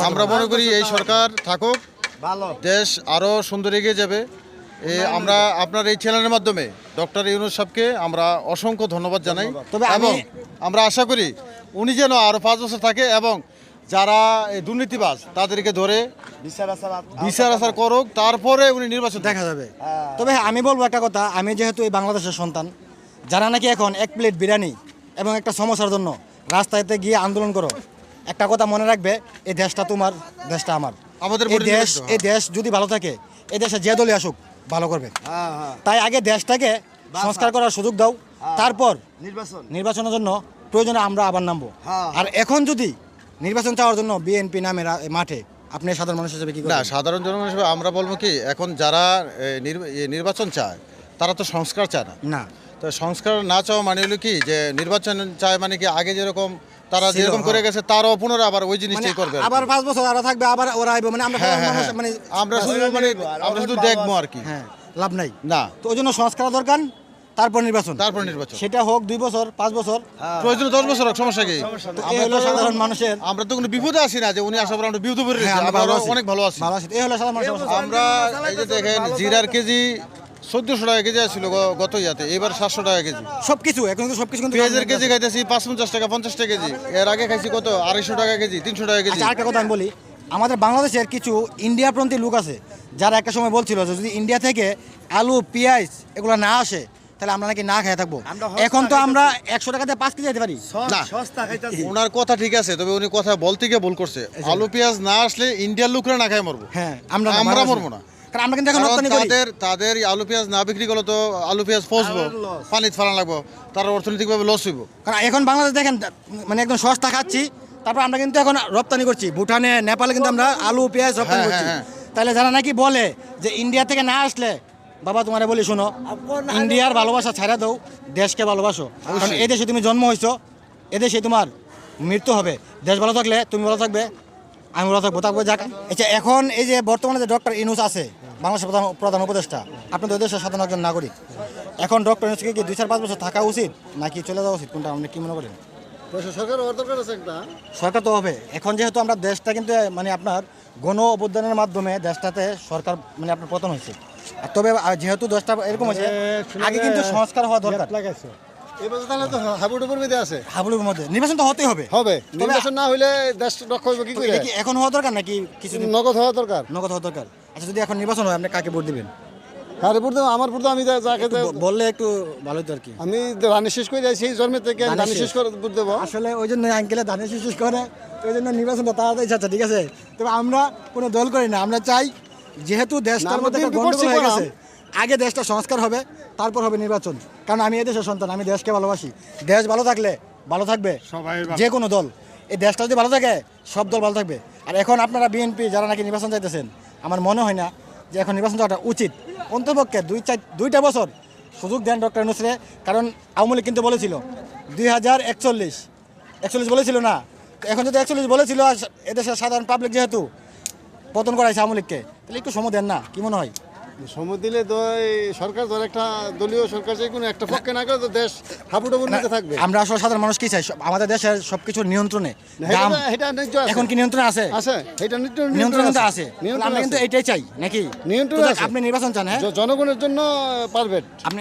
আমরা মনে করি এই সরকার থাকুক ভালো। দেশ আরও সুন্দর এগিয়ে যাবে। এ আমরা আপনার এই চ্যানেলের মাধ্যমে ডক্টর ইউনুস সাহেবকে আমরা অসংখ্য ধন্যবাদ জানাই। তবে আমি- এবং আমরা আশা করি উনি যেন আরও পাঁচ বছর থাকে এবং যারা এই দুর্নীতিবাজ তাদেরকে ধরে বিচার আচার করুক তারপরে উনি নির্বাচন দেখা যাবে। তবে হ্যাঁ, আমি বলব একটা কথা আমি যেহেতু এই বাংলাদেশের সন্তান যারা নাকি এখন এক প্লেট বিরিয়ানি এবং একটা সমস্যার জন্য রাস্তাতে গিয়ে আন্দোলন করো একটা কথা মনে রাখবে এই দেশটা তোমার দেশটা আমার। আমাদের এই দেশ এই দেশ যদি ভালো থাকে এই দেশে যে দলই আসুক ভালো করবে। হ্যাঁ হ্যাঁ। তাই আগে দেশটাকে সংস্কার করার সুযোগ দাও। তারপর নির্বাচন। নির্বাচনের জন্য প্রয়োজনে আমরা আবার নামবো। হ্যাঁ। আর এখন যদি নির্বাচন চাওয়ার জন্য বিএনপি নামে রা- মাঠে আপনি সাধারণ মানুষ হিসেবে কি না সাধারণ জনগণ হিসেবে আমরা বলব কি এখন যারা নির্বাচন চায় তারা তো সংস্কার চায় না। না। তো সংস্কার না চাওয়া মানে হলো কি যে নির্বাচন চায় মানে কি আগে যেরকম তারা যেরকম করে হ্যাঁ। গেছে তারও পুনরায় আবার ওই মানে জিনিসটাই করবে আবার পাঁচ বছর আরও থাকবে আবার ওরা আইবে মানে আমরা হ্যাঁ, হ্যাঁ, মানুষ হ্যাঁ। মানে আমরা শুধু মানে আমরা শুধু দেখব আর কি। হ্যাঁ লাভ নাই। না। তো ওই জন্য সংস্কার দরকার তারপর নির্বাচন। তারপর নির্বাচন। সেটা হোক দুই বছর পাঁচ বছর। প্রয়োজন দশ বছর হোক, সমস্যা কি? হলো সাধারণ মানুষের আমরা তো কোনো বিপদে আসি না যে উনি আসার পর আমরা বিপদে পড়ে আমরা। অনেক ভালো আছি। ভালো আছে। এই হলো সাধারণ অবস্থা। আমরা এই যে দেখেন জিরার কেজি চোদ্দশো টাকা কেজি আসছিল গত ইয়াতে এবার সাতশো টাকা কেজি। সবকিছু এখন কিন্তু সবকিছু কিন্তু পেঁয়াজের কেজি খাইতেছি পাঁচ পঞ্চাশ টাকা পঞ্চাশ টাকা কেজি। এর আগে খাইছি কত? আড়াইশো টাকা কেজি তিনশো টাকা কেজি। আচ্ছা আরেকটা কথা আমি বলি। আমাদের বাংলাদেশের কিছু ইন্ডিয়াপন্থী লোক আছে যারা একটা সময় বলছিল যে যদি ইন্ডিয়া থেকে আলু পেঁয়াজ এগুলো না আসে তাহলে আমরা নাকি না খেয়ে থাকব। এখন তো আমরা একশো টাকাতে পাঁচ কেজি যেতে পারি। ওনার কথা ঠিক আছে তবে উনি কথা বলতে গিয়ে ভুল করছে। আলু পেঁয়াজ না আসলে ইন্ডিয়ার লোকরা না খায় মরবো। হ্যাঁ আমরা আমরা মরবো না। কারণ আমরা কিন্তু এখন রপ্তানি করি। তাদের তাদের আলু পেঁয়াজ না বিক্রি করলে তো আলু পেঁয়াজ ফসবো পানিতে ফালান লাগবো তার অর্থনৈতিকভাবে লস হইব। কারণ এখন বাংলাদেশ দেখেন মানে একদম সস্তা খাচ্ছি তারপর আমরা কিন্তু এখন রপ্তানি করছি। ভুটানে নেপালে কিন্তু আমরা আলু পেঁয়াজ রপ্তানি হ্যাঁ, করছি। হ্যাঁ, তাহলে যারা নাকি বলে যে ইন্ডিয়া থেকে না আসলে বাবা তোমারে বলি শোনো ইন্ডিয়ার ভালোবাসা ছাড়া দাও দেশকে ভালোবাসো। কারণ এই দেশে তুমি জন্ম হয়েছো এদেশে তোমার মৃত্যু হবে। দেশ ভালো থাকলে তুমি ভালো থাকবে আমি ভালো থাকব থাকব যাক। আচ্ছা এখন এই যে বর্তমানে যে ডক্টর ইনুস আছে বাংলাদেশের প্রধান প্রধান উপদেষ্টা। আপনি তো দেশের সাধারণ একজন নাগরিক। এখন ডক্টর ইনুসকে কি দুই চার পাঁচ বছর থাকা উচিত নাকি চলে যাওয়া উচিত? কোনটা আপনি কি মনে করেন? সরকার আছে তো হবে। এখন যেহেতু আমরা দেশটা কিন্তু মানে আপনার গণ অবদানের মাধ্যমে দেশটাতে সরকার মানে আপনার পতন হয়েছে। আর তবে যেহেতু দেশটা এরকম হয়েছে আগে কিন্তু সংস্কার হওয়া দরকার। তাহলে তো উপর আছে। মধ্যে। নির্বাচন তো হতেই হবে। হবে। নির্বাচন না হইলে দেশ রক্ষা হবে কি করে? এখন হওয়া দরকার নাকি কিছুদিন নগদ হওয়া দরকার। নগদ হওয়া দরকার? আচ্ছা যদি এখন নির্বাচন হয় আপনি কাকে ভোট দিবেন? আমার বুঝতে আমি যাকে বললে একটু ভালো হতো আর কি। আমি রানি শেষ করে যাই সেই জন্মের থেকে রানি শেষ। শেষ। করে বুঝ দেবো। আসলে ওই জন্য আঙ্কেলে ধানের শেষ করে ওই জন্য নির্বাচনটা তাড়াতাড়ি চাচ্ছে ঠিক আছে? তবে আমরা কোনো দল করি না আমরা চাই যেহেতু দেশটার মধ্যে গন্ডগোল হয়ে গেছে আগে দেশটা সংস্কার হবে তারপর হবে নির্বাচন। কারণ আমি এই দেশের সন্তান আমি দেশকে ভালোবাসি। দেশ ভালো থাকলে ভালো থাকবে যে কোনো দল। এই দেশটা যদি ভালো থাকে সব দল ভালো থাকবে। আর এখন আপনারা বিএনপি যারা নাকি নির্বাচন চাইতেছেন আমার মনে হয় না যে এখন নির্বাচন দেওয়াটা উচিত। অন্তপক্ষে দুই চার, দুইটা বছর সুযোগ দেন ডক্টর নুসরে কারণ আওয়ামী লীগ কিন্তু বলেছিল দুই হাজার একচল্লিশ। একচল্লিশ বলেছিল না। এখন যদি একচল্লিশ বলেছিল এদেশের সাধারণ পাবলিক যেহেতু পতন করাইছে আওয়ামী লীগকে, তাহলে একটু সময় দেন না, কি মনে হয়? সময় দিলে সরকার ধর একটা দলীয় সরকার যে কোনো একটা পক্ষে না করে তো দেশ থাকবে। আমরা আসলে সাধারণ মানুষ কি চাই? আমাদের দেশের সবকিছু নিয়ন্ত্রণে দাম এটা এখন কি নিয়ন্ত্রণ আছে? আছে এটা নিয়ন্ত্রণ নিয়ন্ত্রণ কিন্তু আছে। আমরা কিন্তু এটাই চাই নাকি? নিয়ন্ত্রণ। আপনি নির্বাচন চান হ্যাঁ? জনগণের জন্য পারবেন আপনি